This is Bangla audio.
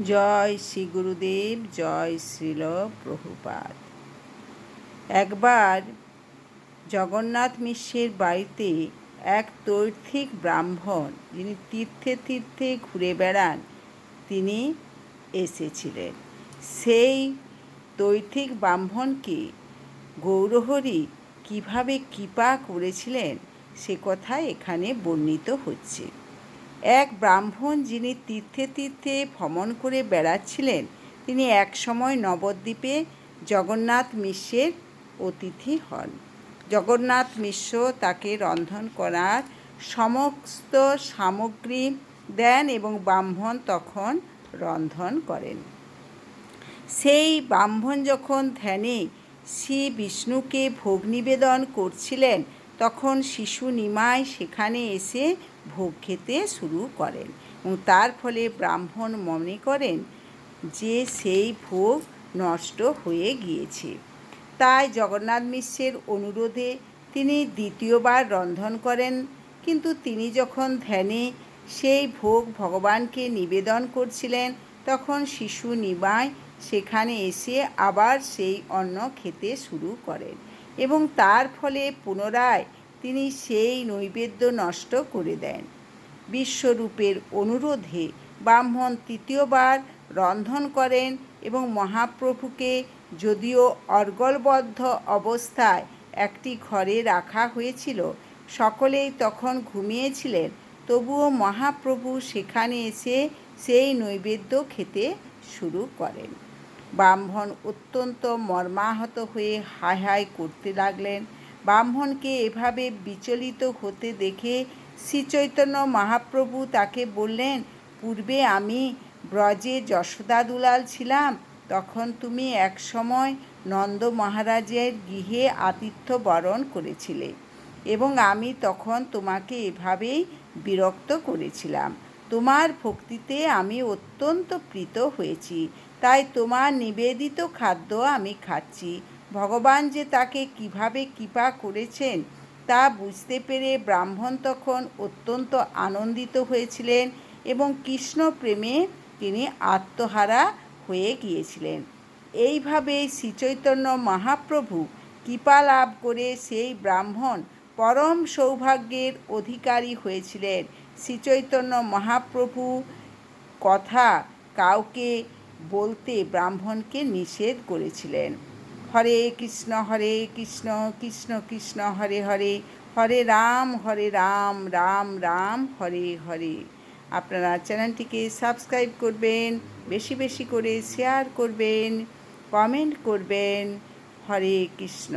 জয় শ্রী গুরুদেব, জয় শ্রীল প্রভুপাদ। একবার জগন্নাথ মিশ্রের বাড়িতে এক তৈর্থিক ব্রাহ্মণ, যিনি তীর্থে তীর্থে ঘুরে বেড়ান, তিনি এসেছিলেন। সেই তৈর্থিক ব্রাহ্মণকে গৌরহরি কীভাবে কৃপা করেছিলেন, সে কথা এখানে বর্ণিত হচ্ছে। এক ব্রাহ্মণ যিনি তীর্থে তীর্থে ভ্রমণ করে বেড়াচ্ছিলেন, তিনি এক সময় নবদ্বীপে জগন্নাথ মিশ্রের অতিথি হন। জগন্নাথ মিশ্র তাকে রন্ধন করার সমস্ত সামগ্রী দেন এবং ব্রাহ্মণ তখন রন্ধন করেন। সেই ব্রাহ্মণ যখন ধ্যানে শ্রী বিষ্ণুকে ভোগ নিবেদন করছিলেন, তখন শিশু নিমাই সেখানে এসে ভোগ খেতে শুরু করেন এবং তার ফলে ব্রাহ্মণ মনে করেন যে সেই ভোগ নষ্ট হয়ে গিয়েছে। তাই জগন্নাথ মিশ্রের অনুরোধে তিনি দ্বিতীয়বার রন্ধন করেন, কিন্তু তিনি যখন ধ্যানে সেই ভোগ ভগবানকে নিবেদন করছিলেন, তখন শিশু নিমাই সেখানে এসে আবার সেই অন্ন খেতে শুরু করেন এবং তার ফলে পুনরায় তিনি সেই নৈবেদ্য নষ্ট করে দেন। বিশ্বরূপের অনুরোধে ব্রাহ্মণ তৃতীয়বার রন্ধন করেন এবং মহাপ্রভুকে যদিও অর্গলবদ্ধ অবস্থায় একটি ঘরে রাখা হয়েছিল, সকলেই তখন ঘুমিয়েছিলেন, তবুও মহাপ্রভু সেখানে এসে সেই নৈবেদ্য খেতে শুরু করেন। ব্রাহ্মণ অত্যন্ত মর্মাহত হয়ে হায় হায় করতে লাগলেন। ব্রাহ্মণকে এভাবে বিচলিত হতে দেখে শ্রীচৈতন্য মহাপ্রভু তাকে বললেন, পূর্বে আমি ব্রজে যশোদা দুলাল ছিলাম, তখন তুমি এক সময় নন্দ মহারাজের গৃহে আতিথ্য বরণ করেছিলে এবং আমি তখন তোমাকে এভাবেই বিরক্ত করেছিলাম। তোমার ভক্তিতে আমি অত্যন্ত প্রীত হয়েছি, তাই তোমার নিবেদিত খাদ্য আমি খাচ্ছি। ভগবান যে তাকে কীভাবে কৃপা করেছেন তা বুঝতে পেরে ব্রাহ্মণ তখন অত্যন্ত আনন্দিত হয়েছিলেন এবং কৃষ্ণ প্রেমে তিনি আত্মহারা হয়ে গিয়েছিলেন। এইভাবে শ্রীচৈতন্য মহাপ্রভু কৃপা লাভ করে সেই ব্রাহ্মণ পরম সৌভাগ্যের অধিকারী হয়েছিলেন। শ্রীচৈতন্য মহাপ্রভু কথা কাউকে বলতে ব্রাহ্মণকে নিষেধ করেছিলেন। হরে কৃষ্ণ হরে কৃষ্ণ কৃষ্ণ কৃষ্ণ, হরে হরে হরে রাম হরে রাম রাম রাম, হরে হরে। আপনারা চ্যানেলটিকে সাবস্ক্রাইব করবেন, বেশি বেশি করে শেয়ার করবেন, কমেন্ট করবেন। হরে কৃষ্ণ।